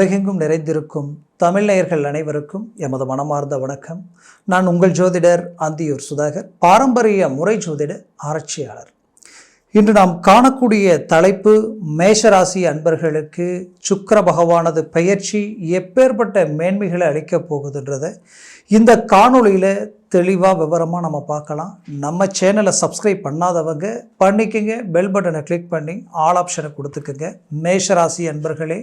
உலகெங்கும் நிறைந்திருக்கும் தமிழ்நேயர்கள் அனைவருக்கும் எமது மனமார்ந்த வணக்கம். நான் உங்கள் ஜோதிடர் அந்தியூர் சுதாகர் பாரம்பரிய முறை ஜோதிட ஆராய்ச்சியாளர். இன்று நாம் காணக்கூடிய தலைப்பு மேஷராசி அன்பர்களுக்கு சுக்கர பகவானது பெயர்ச்சி எப்பேற்பட்ட மேன்மைகளை அளிக்கப் போகுதுன்றதை இந்த காணொளியில் தெளிவாக விவரமாக நம்ம பார்க்கலாம். நம்ம சேனலை சப்ஸ்கிரைப் பண்ணாதவங்க பண்ணிக்கங்க பெல் பட்டனை கிளிக் பண்ணி ஆல் ஆப்ஷனை கொடுத்துக்குங்க. மேஷராசி அன்பர்களே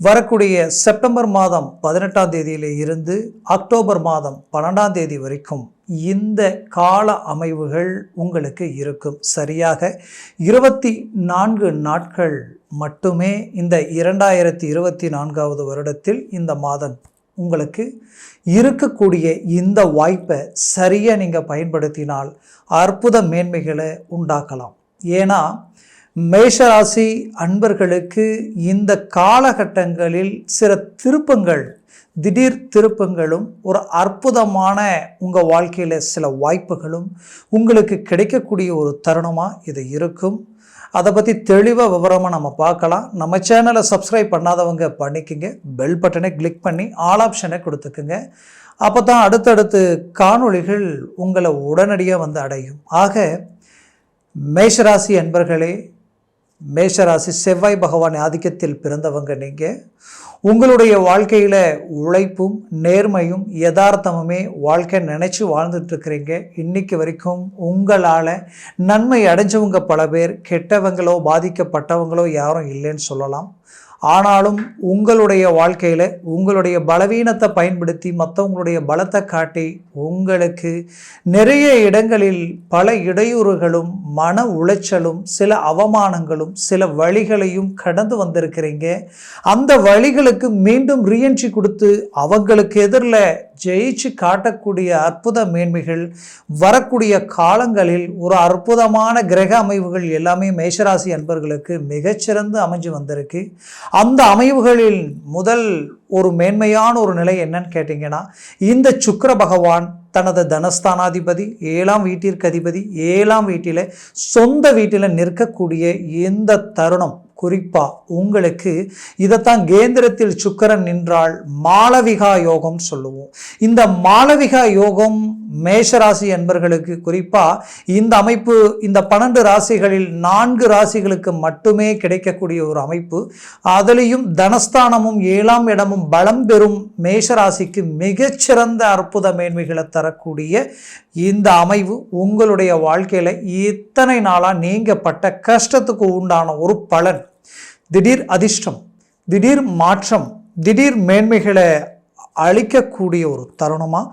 வரக்கூடிய செப்டம்பர் மாதம் பதினெட்டாம் தேதியில் இருந்து அக்டோபர் மாதம் பன்னெண்டாம் தேதி வரைக்கும் இந்த கால அமைவுகள் உங்களுக்கு இருக்கும். சரியாக இருபத்தி நான்கு நாட்கள் மட்டுமே இந்த இரண்டாயிரத்தி இருபத்தி நான்காவது வருடத்தில் இந்த மாதம் உங்களுக்கு இருக்கக்கூடிய இந்த வாய்ப்பை சரியாக நீங்கள் பயன்படுத்தினால் அற்புத மேன்மைகளை உண்டாக்கலாம். ஏன்னா மேஷராசி அன்பர்களுக்கு இந்த காலகட்டங்களில் சில திருப்பங்கள் திடீர் திருப்பங்களும் ஒரு அற்புதமான உங்கள் வாழ்க்கையில் சில வாய்ப்புகளும் உங்களுக்கு கிடைக்கக்கூடிய ஒரு தருணமாக இது இருக்கும். அதை பற்றி தெளிவாக விவரமாக நம்ம பார்க்கலாம். நம்ம சேனலை சப்ஸ்கிரைப் பண்ணாதவங்க பண்ணிக்கோங்க. பெல் பட்டனை கிளிக் பண்ணி ஆல் ஆப்ஷனை கொடுத்துக்குங்க. அப்போ தான் அடுத்தடுத்து காணொளிகள் உங்களை உடனடியாக வந்து அடையும். ஆக மேஷராசி அன்பர்களே மேஷராசி செவ்வாய் பகவான் ஆதிக்கத்தில் பிறந்தவங்க நீங்கள் உங்களுடைய வாழ்க்கையில் உழைப்பும் நேர்மையும் யதார்த்தமுமே வாழ்க்கை நினச்சி வாழ்ந்துட்டுருக்கிறீங்க. இன்னைக்கு வரைக்கும் உங்களால் நன்மை அடைஞ்சவங்க பல பேர் கெட்டவங்களோ பாதிக்கப்பட்டவங்களோ யாரும் இல்லைன்னு சொல்லலாம். ஆனாலும் உங்களுடைய வாழ்க்கையில் உங்களுடைய பலவீனத்தை பயன்படுத்தி மற்றவங்களுடைய பலத்தை காட்டி உங்களுக்கு நிறைய இடங்களில் பல இடையூறுகளும் மன உளைச்சலும் சில அவமானங்களும் சில வழிகளையும் கடந்து வந்திருக்கிறீங்க. அந்த வழிகளுக்கு மீண்டும் ரீஎன்ட்ரி கொடுத்து அவங்களுக்கு எதிரில் ஜெயிச்சு காட்டக்கூடிய அற்புத மேன்மைகள் வரக்கூடிய காலங்களில் ஒரு அற்புதமான கிரக அமைவுகள் எல்லாமே மேஷராசி அன்பர்களுக்கு மிகச்சிறந்து அமைஞ்சு வந்திருக்கு. அந்த அமைவுகளில் முதல் ஒரு மேன்மையான ஒரு நிலை என்னன்னு கேட்டிங்கன்னா இந்த சுக்கர பகவான் தனது தனஸ்தானாதிபதி ஏழாம் வீட்டிற்கு அதிபதி ஏழாம் வீட்டில் சொந்த வீட்டில் நிற்கக்கூடிய இந்த தருணம் குறிப்பாக உங்களுக்கு இதைத்தான் கேந்திரத்தில் சுக்கரன் நின்றால் மாளவிகா யோகம் சொல்லுவோம். இந்த மாளவிகா யோகம் மேஷராசி என்பர்களுக்கு குறிப்பாக இந்த அமைப்பு இந்த பன்னெண்டு ராசிகளில் நான்கு ராசிகளுக்கு மட்டுமே கிடைக்கக்கூடிய ஒரு அமைப்பு. அதுலேயும் தனஸ்தானமும் ஏழாம் இடமும் பலம் பெறும் மேஷராசிக்கு மிகச்சிறந்த அற்புத மேன்மைகளை தரக்கூடிய இந்த அமைவு உங்களுடைய வாழ்க்கையில் இத்தனை நாளாக நீங்கப்பட்ட கஷ்டத்துக்கு உண்டான ஒரு பலன். திடீர் அதிர்ஷ்டம் திடீர் மாற்றம் திடீர் மேன்மைகளை அளிக்கக்கூடிய ஒரு தருணமாக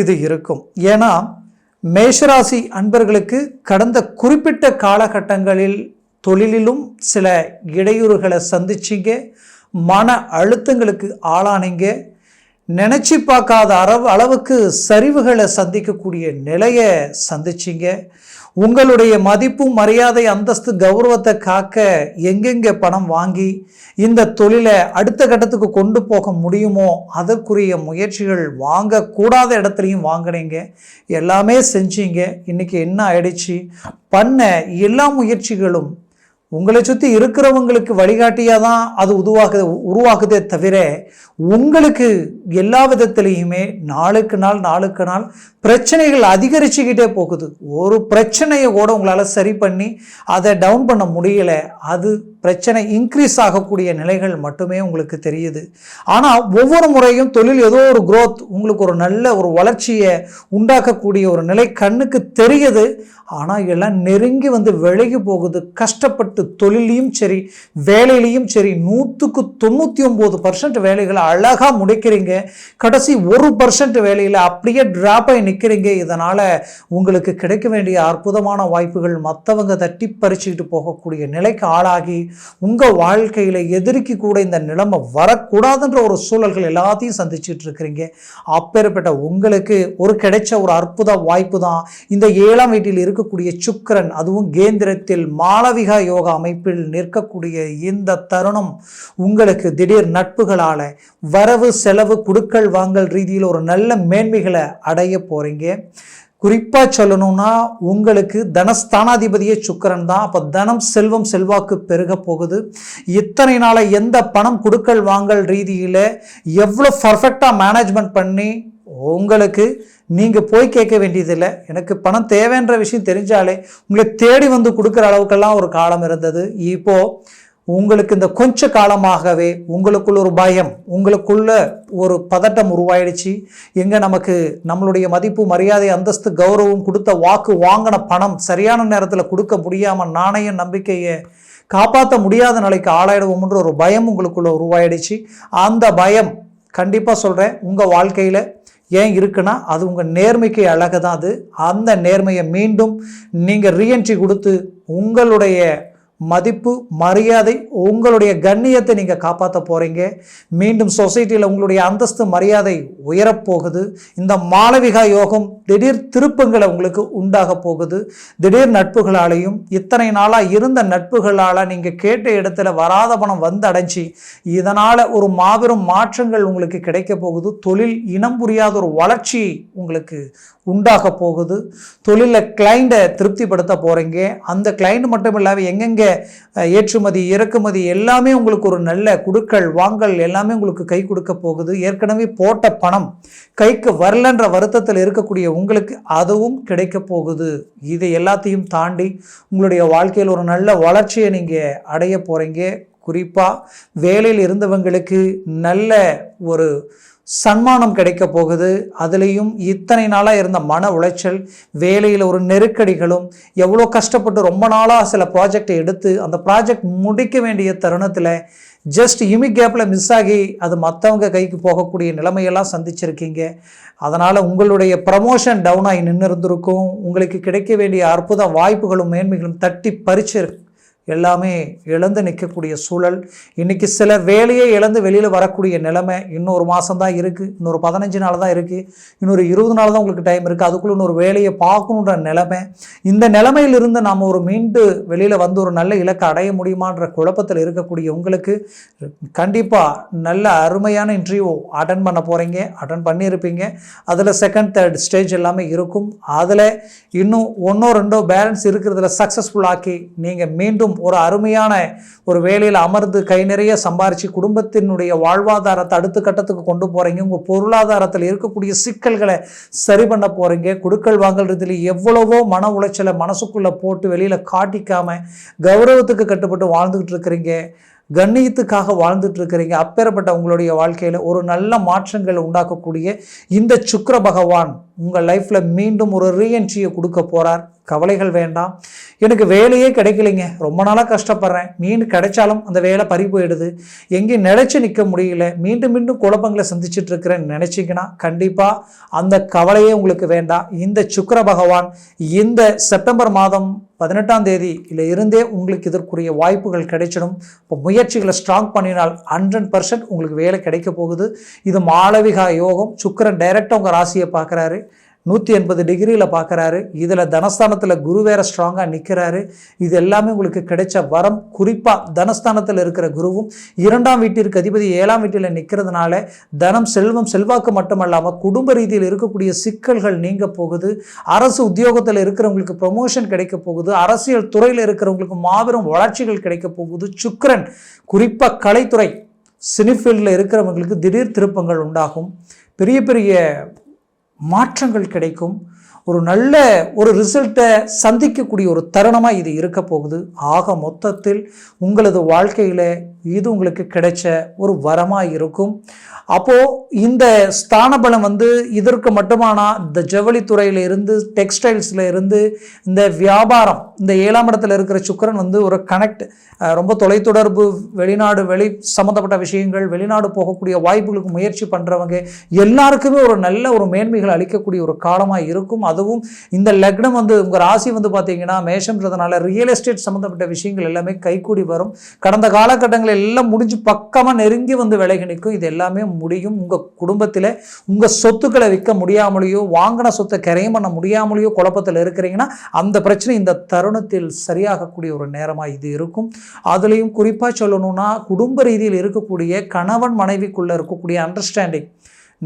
இது இருக்கும். ஏன்னா மேஷராசி அன்பர்களுக்கு கடந்த குறிப்பிட்ட காலகட்டங்களில் தொழிலிலும் சில இடையூறுகளை சந்திச்சிங்க மன அழுத்தங்களுக்கு ஆளானீங்க நினச்சி பார்க்காத அளவு அளவுக்கு சரிவுகளை சந்திக்கக்கூடிய நிலையை சந்திச்சிங்க. உங்களுடைய மதிப்பு மரியாதை அந்தஸ்து கௌரவத்தை காக்க எங்கெங்கே பணம் வாங்கி இந்த தொழிலை அடுத்த கட்டத்துக்கு கொண்டு போக முடியுமோ அதற்குரிய முயற்சிகள் வாங்கக்கூடாத இடத்துலையும் வாங்கினீங்க. எல்லாமே செஞ்சீங்க. இன்றைக்கி என்ன ஆயிடுச்சு? பண்ண எல்லா முயற்சிகளும் உங்களை சுற்றி இருக்கிறவங்களுக்கு வழிகாட்டியாக தான் அது உருவாகுது உருவாகுதே தவிர உங்களுக்கு எல்லா விதத்துலேயுமே நாளுக்கு நாள் நாளுக்கு நாள் பிரச்சனைகள் அதிகரிச்சுக்கிட்டே போகுது. ஒரு பிரச்சனையை கூட உங்களால் சரி பண்ணி அதை டவுன் பண்ண முடியலை. அது பிரச்சனை இன்க்ரீஸ் ஆகக்கூடிய நிலைகள் மட்டுமே உங்களுக்கு தெரியுது. ஆனால் ஒவ்வொரு முறையும் தொழில் ஏதோ ஒரு குரோத் உங்களுக்கு ஒரு நல்ல ஒரு வளர்ச்சியை உண்டாக்கக்கூடிய ஒரு நிலை கண்ணுக்கு தெரியுது. ஆனால் எல்லாம் நெருங்கி வந்து விலகி போகுது கஷ்டப்பட்டு தொழிலையும் சரி வேலையிலையும் சரி நூற்றுக்கு தொண்ணூற்றி ஒம்பது பர்சன்ட் வேலைகளை அழகாக முடிக்கிறீங்க. கடைசி ஒரு பர்சன்ட் வேலையில் அப்படியே ட்ராப் ஆகி நிற்கிறீங்க இதனால் உங்களுக்கு கிடைக்க வேண்டிய அற்புதமான வாய்ப்புகள் மற்றவங்க தட்டி பறிச்சுக்கிட்டு போகக்கூடிய நிலைக்கு ஆளாகி உங்கள் வாழ்க்கையில் எதிரிக்கு கூட இந்த நிலைமை வரக்கூடாதுன்ற ஒரு சூழல்கள் எல்லாத்தையும் சந்திச்சுட்டு இருக்கிறீங்க. அப்பேற்பட்ட உங்களுக்கு ஒரு கிடைச்ச ஒரு அற்புத வாய்ப்பு தான். இந்த ஏழாம் வீட்டில் இருக்கக்கூடிய சுக்கரன் அதுவும் கேந்திரத்தில் மாளவிகா யோகா அமைப்பில் நிற்கக்கூடிய இந்த தருணம் உங்களுக்கு திடீர் நட்புகளால் வரவு செலவு குடுக்கல் வாங்கல் ரீதியில் ஒரு நல்ல மேன்மைகளை அடைய போகிறீங்க குறிப்பாக சொல்லணும்னா உங்களுக்கு தனஸ்தானாதிபதியே சுக்கரன் தான். அப்போ தனம் செல்வம் செல்வாக்கு பெருக போகுது. இத்தனை நாளை எந்த பணம் கொடுக்கல் வாங்கல் ரீதியில் எவ்வளோ பர்ஃபெக்டாக மேனேஜ்மெண்ட் பண்ணி உங்களுக்கு நீங்கள் போய் கேட்க வேண்டியதில்லை. எனக்கு பணம் தேவைன்ற விஷயம் தெரிஞ்சாலே உங்களை தேடி வந்து கொடுக்குற அளவுக்கெல்லாம் ஒரு காலம் இருந்தது. இப்போது உங்களுக்கு இந்த கொஞ்ச காலமாகவே உங்களுக்குள்ள ஒரு பயம் உங்களுக்குள்ள ஒரு பதட்டம் உருவாயிடுச்சு. எங்கே நமக்கு நம்மளுடைய மதிப்பு மரியாதை அந்தஸ்து கௌரவம் கொடுத்த வாக்கு வாங்கின பணம் சரியான நேரத்தில் கொடுக்க முடியாமல் நாணயம் நம்பிக்கையை காப்பாற்ற முடியாத நிலைக்கு ஆளாயிடுவோம்ன்ற ஒரு பயம் உங்களுக்குள்ள உருவாயிடுச்சு. அந்த பயம் கண்டிப்பாக சொல்கிறேன் உங்கள் வாழ்க்கையில் ஏன் இருக்குன்னா அது உங்கள் நேர்மைக்கு அழகு தான் அது. அந்த நேர்மையை மீண்டும் நீங்கள் ரீஎன்ட்ரி கொடுத்து உங்களுடைய மதிப்பு மரியாதை உங்களுடைய கண்ணியத்தை நீங்கள் காப்பாற்ற போகிறீங்க மீண்டும் சொசைட்டியில் உங்களுடைய அந்தஸ்து மரியாதை உயரப்போகுது இந்த மாளவிகா யோகம் திடீர் திருப்பங்களை உங்களுக்கு உண்டாக போகுது. திடீர் நட்புகளாலையும் இத்தனை நாளாக இருந்த நட்புகளால் நீங்கள் கேட்ட இடத்துல வராத பணம் வந்து அடைஞ்சி இதனால் ஒரு மாபெரும் மாற்றங்கள் உங்களுக்கு கிடைக்க போகுது. தொழில் இனம் புரியாத ஒரு வளர்ச்சி உங்களுக்கு உண்டாக போகுது. தொழிலில் கிளைண்ட்டை திருப்திப்படுத்த போகிறீங்க அந்த கிளைண்ட் மட்டும் இல்லாமல் எங்கெங்கே ஏற்றுமதி இறக்குமதி எல்லாமே உங்களுக்கு ஒரு நல்ல குடுக்கல் வாங்கல் எல்லாமே உங்களுக்கு கை கொடுக்க போகுது. ஏற்கனவே போட்ட பணம் கைக்கு வரலன்ற வருத்தத்தில் இருக்கக்கூடிய உங்களுக்கு அதுவும் கிடைக்க போகுது. இது எல்லாத்தையும் தாண்டி உங்களுடைய வாழ்க்கையில் ஒரு நல்ல வளர்ச்சியை நீங்கள் அடைய போகிறீங்க குறிப்பாக வேலையில் இருந்தவங்களுக்கு நல்ல ஒரு சன்மானம் கிடைக்க போகுது. அதுலேயும் இத்தனை நாளாக இருந்த மன உளைச்சல் வேலையில் ஒரு நெருக்கடிகளும் எவ்வளோ கஷ்டப்பட்டு ரொம்ப நாளாக சில ப்ராஜெக்டை எடுத்து அந்த ப்ராஜெக்ட் முடிக்க வேண்டிய தருணத்தில் ஜஸ்ட் இமி கேப்பில் மிஸ் ஆகி அது மற்றவங்க கைக்கு போகக்கூடிய நிலைமையெல்லாம் சந்திச்சிருக்கீங்க. அதனால் உங்களுடைய ப்ரமோஷன் டவுன் ஆகி நின்று இருந்திருக்கும் உங்களுக்கு கிடைக்க வேண்டிய அற்புத வாய்ப்புகளும் மேன்மைகளும் தட்டி பறிச்சிருக்கு எல்லாமே இழந்து நிற்கக்கூடிய சூழல். இன்றைக்கி சில வேலையை இழந்து வெளியில் வரக்கூடிய நிலைமை இன்னொரு மாதம் தான் இருக்குது இன்னொரு பதினஞ்சு நாள் தான் இருக்குது இன்னொரு இருபது நாள் தான் உங்களுக்கு டைம் இருக்குது அதுக்குள்ளே இன்னொரு வேலையை பார்க்கணுன்ற நிலைமை. இந்த நிலைமையிலிருந்து நாம் ஒரு மீண்டு வெளியில் வந்து ஒரு நல்ல இலக்கை அடைய முடியுமான்ற குழப்பத்தில் இருக்கக்கூடிய உங்களுக்கு கண்டிப்பாக நல்ல அருமையான இன்டர்வியூ அட்டன் பண்ண போகிறீங்க அட்டன் பண்ணியிருப்பீங்க. அதில் செகண்ட் தேர்ட் ஸ்டேஜ் எல்லாமே இருக்கும். அதில் இன்னும் ஒன்றோ ரெண்டோ பேலன்ஸ் இருக்கிறதுல சக்ஸஸ்ஃபுல் ஆக்கி நீங்கள் மீண்டும் ஒரு அருமையான ஒரு வேலையில் அமர்ந்து கை நிறைய சம்பாரித்து குடும்பத்தினுடைய வாழ்வாதாரத்தை அடுத்த கட்டத்துக்கு கொண்டு போகிறீங்க உங்கள் பொருளாதாரத்தில் இருக்கக்கூடிய சிக்கல்களை சரி பண்ண போகிறீங்க குடுக்கல் வாங்கல்றதுல எவ்வளவோ மன உளைச்சலை மனசுக்குள்ளே போட்டு வெளியில் காட்டிக்காமல் கௌரவத்துக்கு கட்டுப்பட்டு வாழ்ந்துக்கிட்டு இருக்கிறீங்க. கண்ணியத்துக்காக வாழ்ந்துட்டு இருக்கிறீங்க. அப்பேற்பட்ட உங்களுடைய வாழ்க்கையில் ஒரு நல்ல மாற்றங்கள் உண்டாக்கக்கூடிய இந்த சுக்கர பகவான் உங்கள் லைஃப்பில் மீண்டும் ஒரு ரீஎன்ட்ரியை கொடுக்க போகிறார் கவலைகள் வேண்டாம். எனக்கு வேலையே கிடைக்கலைங்க. ரொம்ப நாளாக கஷ்டப்படுறேன். மீண்டும் கிடைச்சாலும் அந்த வேலை பறி போயிடுது. எங்கேயும் நினச்சி நிற்க முடியல. மீண்டும் மீண்டும் குழப்பங்களை சந்திச்சுட்டு இருக்கிறேன்னு நினச்சிங்கன்னா கண்டிப்பாக அந்த கவலையே உங்களுக்கு வேண்டாம். இந்த சுக்கர பகவான் இந்த செப்டம்பர் மாதம் பதினெட்டாம் தேதி இல்லை இருந்தே உங்களுக்கு இதற்குரிய வாய்ப்புகள் கிடைச்சிடும். இப்போ முயற்சிகளை ஸ்ட்ராங் பண்ணினால் ஹண்ட்ரட் பர்சன்ட் உங்களுக்கு வேலை கிடைக்க போகுது. இது மாளவிகா யோகம். சுக்கரன் டைரெக்டாக உங்கள் ராசியை பார்க்குறாரு. நூற்றி எண்பது டிகிரியில் பார்க்குறாரு இதில் தனஸ்தானத்தில் குரு வேற ஸ்ட்ராங்காக நிற்கிறாரு இது எல்லாமே உங்களுக்கு கிடைச்ச வரம். குறிப்பாக தனஸ்தானத்தில் இருக்கிற குருவும் இரண்டாம் வீட்டிற்கு அதிபதி ஏழாம் வீட்டில் நிற்கிறதுனால தனம் செல்வம் செல்வாக்கு மட்டுமல்லாமல் குடும்ப ரீதியில் இருக்கக்கூடிய சிக்கல்கள் நீங்க போகுது. அரசு உத்தியோகத்தில் இருக்கிறவங்களுக்கு ப்ரொமோஷன் கிடைக்க போகுது. அரசியல் துறையில் இருக்கிறவங்களுக்கு மாபெரும் வளர்ச்சிகள் கிடைக்க போகுது. சுக்கரன் குறிப்பாக கலைத்துறை சினிஃபீல்டில் இருக்கிறவங்களுக்கு திடீர் திருப்பங்கள் உண்டாகும். பெரிய பெரிய மாற்றங்கள் கிடைக்கும். ஒரு நல்ல ஒரு ரிசல்ட்டை சந்திக்கக்கூடிய ஒரு தருணமாக இது இருக்க போகுது. ஆக மொத்தத்தில் உங்களது வாழ்க்கையில் இது உங்களுக்கு கிடைச்ச ஒரு வரமாக இருக்கும். அப்போது இந்த ஸ்தான பலம் வந்து இதற்கு மட்டுமானா இந்த ஜவுளித்துறையில் இருந்து டெக்ஸ்டைல்ஸில் இருந்து இந்த வியாபாரம் இந்த ஏழாம் இடத்துல இருக்கிற சுக்கரன் வந்து ஒரு கனெக்ட் ரொம்ப தொலைத்தொடர்பு வெளிநாடு வெளி சம்மந்தப்பட்ட விஷயங்கள் வெளிநாடு போகக்கூடிய வாய்ப்புகளுக்கு முயற்சி பண்ணுறவங்க எல்லாருக்குமே ஒரு நல்ல ஒரு மேன்மைகள் அளிக்கக்கூடிய ஒரு காலமாக இருக்கும். அதுவும் இந்த லக்னம் வந்து உங்கள் ராசி வந்து பார்த்தீங்கன்னா மேஷம்ன்றதுனால ரியல் எஸ்டேட் சம்மந்தப்பட்ட விஷயங்கள் எல்லாமே கைகூடி வரும். கடந்த காலகட்டங்கள் எல்லாம் முடிஞ்சு பக்கமாக நெருங்கி வந்து விலகி நிற்கும். இது எல்லாமே முடியும். உங்கள் குடும்பத்தில் உங்கள் சொத்துக்களை விற்க முடியாமலேயோ வாங்கின சொத்தை கரையும் பண்ண முடியாமலேயோ குழப்பத்தில் இருக்கிறீங்கன்னா அந்த பிரச்சனை இந்த தருணத்தில் சரியாகக்கூடிய ஒரு நேரமாக இது இருக்கும். அதுலேயும் குறிப்பாக சொல்லணும்னா குடும்ப ரீதியில் இருக்கக்கூடிய கணவன் மனைவிக்குள்ளே இருக்கக்கூடிய அண்டர்ஸ்டாண்டிங்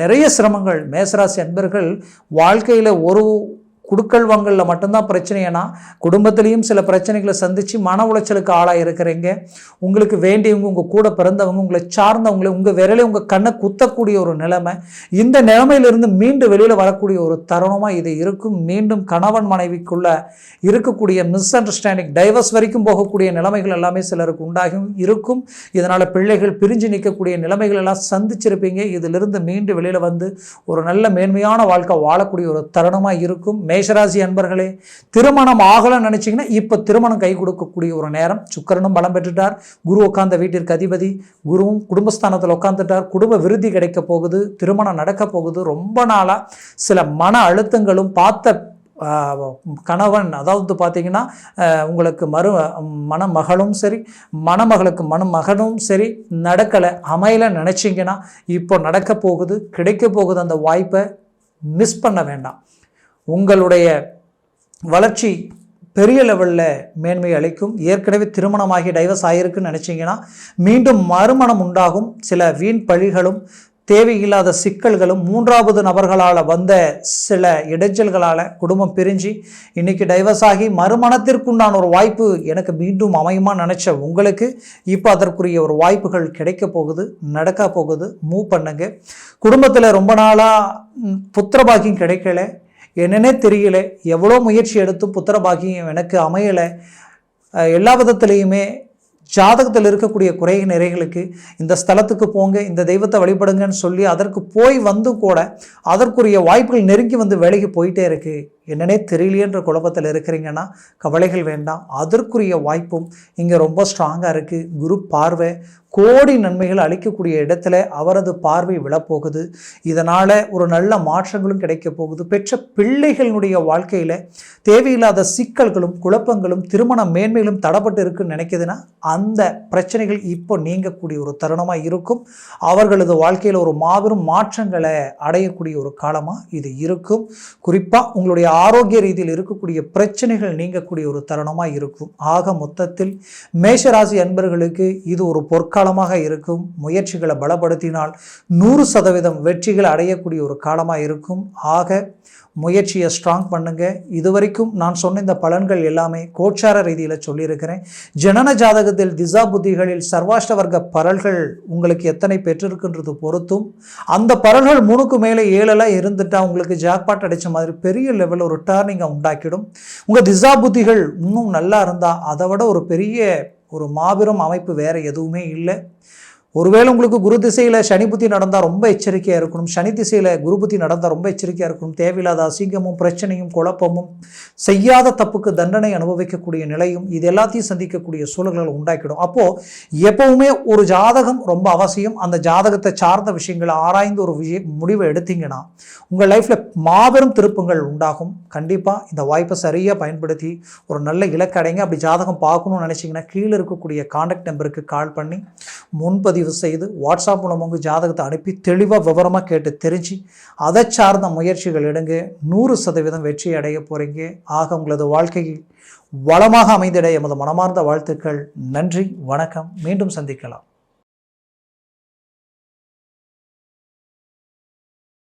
நிறைய சிரமங்கள். மேசராசி அன்பர்கள் வாழ்க்கையில் ஒரு குடுக்கல் வாங்கலில் மட்டும்தான் பிரச்சனைனா குடும்பத்திலையும் சில பிரச்சனைகளை சந்தித்து மன உளைச்சலுக்கு ஆளாக இருக்கிறீங்க. உங்களுக்கு வேண்டியவங்க உங்கள் கூட பிறந்தவங்க உங்களை சார்ந்தவங்களை உங்கள் விரலை உங்கள் கண்ணை குத்தக்கூடிய ஒரு நிலைமை இந்த நிலைமையிலிருந்து மீண்டும் வெளியில் வரக்கூடிய ஒரு தருணமாக இது இருக்கும். மீண்டும் கணவன் மனைவிக்குள்ள இருக்கக்கூடிய மிஸ் அண்டர்ஸ்டாண்டிங் டைவர்ஸ் வரைக்கும் போகக்கூடிய நிலைமைகள் எல்லாமே சிலருக்கு உண்டாகும் இருக்கும். இதனால் பிள்ளைகள் பிரிஞ்சு நிற்கக்கூடிய நிலைமைகள் எல்லாம் சந்திச்சிருப்பீங்க. இதிலிருந்து மீண்டும் வெளியில் வந்து ஒரு நல்ல மேன்மையான வாழ்க்கை வாழக்கூடிய ஒரு தருணமாக இருக்கும். மேஷராசி அன்பர்களே திருமணம் ஆகலன்னு நினச்சிங்கன்னா இப்போ திருமணம் கை கொடுக்கக்கூடிய ஒரு நேரம். சுக்கரனும் பலம் பெற்றுட்டார். குரு உட்கார்ந்த வீட்டிற்கு அதிபதி. குருவும் குடும்பஸ்தானத்தில் உட்காந்துட்டார் குடும்ப விருத்தி கிடைக்க போகுது. திருமணம் நடக்க போகுது. ரொம்ப நாளாக சில மன அழுத்தங்களும் பார்த்த கணவன் அதாவது பார்த்தீங்கன்னா உங்களுக்கு மரு மணமகளும் சரி மணமகளுக்கு மணமகனும் சரி நடக்கலை. அமையல நினச்சிங்கன்னா இப்போ நடக்க போகுது. கிடைக்க போகுது அந்த வாய்ப்பை மிஸ் பண்ண வேண்டாம். உங்களுடைய வளர்ச்சி பெரிய லெவலில் மேன்மை அளிக்கும். ஏற்கனவே திருமணமாகி டைவர்ஸ் ஆகிருக்குன்னு நினச்சிங்கன்னா மீண்டும் மறுமணம் உண்டாகும். சில வீண் பழிகளும் தேவையில்லாத சிக்கல்களும் மூன்றாவது நபர்களால் வந்த சில இடைஞ்சல்களால் குடும்பம் பிரிஞ்சு இன்னைக்கு டைவர்ஸ் ஆகி மறுமணத்திற்குண்டான ஒரு வாய்ப்பு எனக்கு மீண்டும் அமையுமா நினச்ச உங்களுக்கு இப்போ அதற்குரிய ஒரு வாய்ப்புகள் கிடைக்க போகுது நடக்க போகுது. மூவ் பண்ணுங்க. குடும்பத்தில் ரொம்ப நாளாக புத்திரபாகியம் கிடைக்கல. என்னன்னே தெரியல. எவ்வளோ முயற்சி எடுத்து புத்திரபாகியம் எனக்கு அமையலை. எல்லா விதத்துலேயுமே ஜாதகத்தில் இருக்கக்கூடிய குறை நிறைகளுக்கு இந்த ஸ்தலத்துக்கு போங்க இந்த தெய்வத்தை வழிபடுங்கன்னு சொல்லி அதற்கு போய் வந்து கூட அதற்குரிய வாய்ப்புகள் நெருங்கி வந்து வேலைக்கு போயிட்டே இருக்குது என்னன்னே தெரியலையன்ற குழப்பத்தில் இருக்கிறீங்கன்னா கவலைகள் வேண்டாம். அதற்குரிய வாய்ப்பும் இங்கே ரொம்ப ஸ்ட்ராங்காக இருக்குது குரு பார்வை கோடி நன்மைகள் அளிக்கக்கூடிய இடத்துல அவரது பார்வை விழப்போகுது. இதனால் ஒரு நல்ல மாற்றங்களும் கிடைக்க போகுது. பெற்ற பிள்ளைகளுடைய வாழ்க்கையில் தேவையில்லாத சிக்கல்களும் குழப்பங்களும் திருமண மேன்மைகளும் தடப்பட்டு இருக்குன்னு நினைக்குதுன்னா அந்த பிரச்சனைகள் இப்போ நீங்கக்கூடிய ஒரு தருணமாக இருக்கும். அவர்களது வாழ்க்கையில் ஒரு மாபெரும் மாற்றங்களை அடையக்கூடிய ஒரு காலமாக இது இருக்கும். குறிப்பாக உங்களுடைய ஆரோக்கிய ரீதியில் இருக்கக்கூடிய பிரச்சனைகள் நீங்கக்கூடிய ஒரு தருணமாக இருக்கும். ஆக மொத்தத்தில் மேஷராசி அன்பர்களுக்கு இது ஒரு பொற்காலமாக இருக்கும். முயற்சிகளை பலப்படுத்தினால் நூறு சதவீதம் வெற்றிகள் அடையக்கூடிய ஒரு காலமாக இருக்கும். ஆக முயற்சியை ஸ்ட்ராங் பண்ணுங்க. இதுவரைக்கும் நான் சொன்ன இந்த பலன்கள் எல்லாமே கோச்சார ரீதியில் சொல்லியிருக்கிறேன். ஜனன ஜாதகத்தில் திசா புத்திகளில் சர்வாஷ்ட வர்க்க பரல்கள் உங்களுக்கு எத்தனை பெற்றிருக்குன்றது பொறுத்தும் அந்த பரல்கள் மூணுக்கு மேலே ஏழெல்லாம் இருந்துட்டா உங்களுக்கு ஜாக்பாட் அடித்த மாதிரி பெரிய லெவலில் ஒரு டேர்னிங்கை உண்டாக்கிடும். உங்கள் திசா புத்திகள் இன்னும் நல்லா இருந்தால் அதை விட ஒரு பெரிய ஒரு மாபெரும் அமைப்பு வேறு எதுவுமே இல்லை. ஒருவேளை உங்களுக்கு குரு திசையில் சனி புத்தி நடந்தால் ரொம்ப எச்சரிக்கையாக இருக்கணும். சனி திசையில் குரு புத்தி நடந்தால் ரொம்ப எச்சரிக்கையாக இருக்கணும். தேவையில்லாத அசிங்கமும் பிரச்சனையும் குழப்பமும் செய்யாத தப்புக்கு தண்டனை அனுபவிக்கக்கூடிய நிலையும் இது எல்லாத்தையும் சந்திக்கக்கூடிய சூழல்களை உண்டாக்கிடும். அப்போது எப்பவுமே ஒரு ஜாதகம் ரொம்ப அவசியம். அந்த ஜாதகத்தை சார்ந்த விஷயங்களை ஆராய்ந்து ஒரு விஷய முடிவை எடுத்தீங்கன்னா உங்கள் லைஃப்பில் மாபெரும் திருப்பங்கள் உண்டாகும். கண்டிப்பாக இந்த வாய்ப்பை சரியாக பயன்படுத்தி ஒரு நல்ல இலக்கடைங்க அப்படி ஜாதகம் பார்க்கணும்னு நினச்சிங்கன்னா கீழே இருக்கக்கூடிய கான்டாக்ட் நம்பருக்கு கால் பண்ணி முன்பதிவு செய்து வாட்ஸ்அப் மூலம் உங்கள் ஜாதகத்தை அனுப்பி தெளிவாக விவரமாக கேட்டு தெரிஞ்சு அதை சார்ந்த முயற்சிகள் எடுங்க. நூறு சதவீதம் வெற்றி அடைய போகிறீங்க ஆக உங்களது வாழ்க்கையில் வளமாக அமைந்திட எமது மனமார்ந்த வாழ்த்துக்கள். நன்றி. வணக்கம். மீண்டும் சந்திக்கலாம்.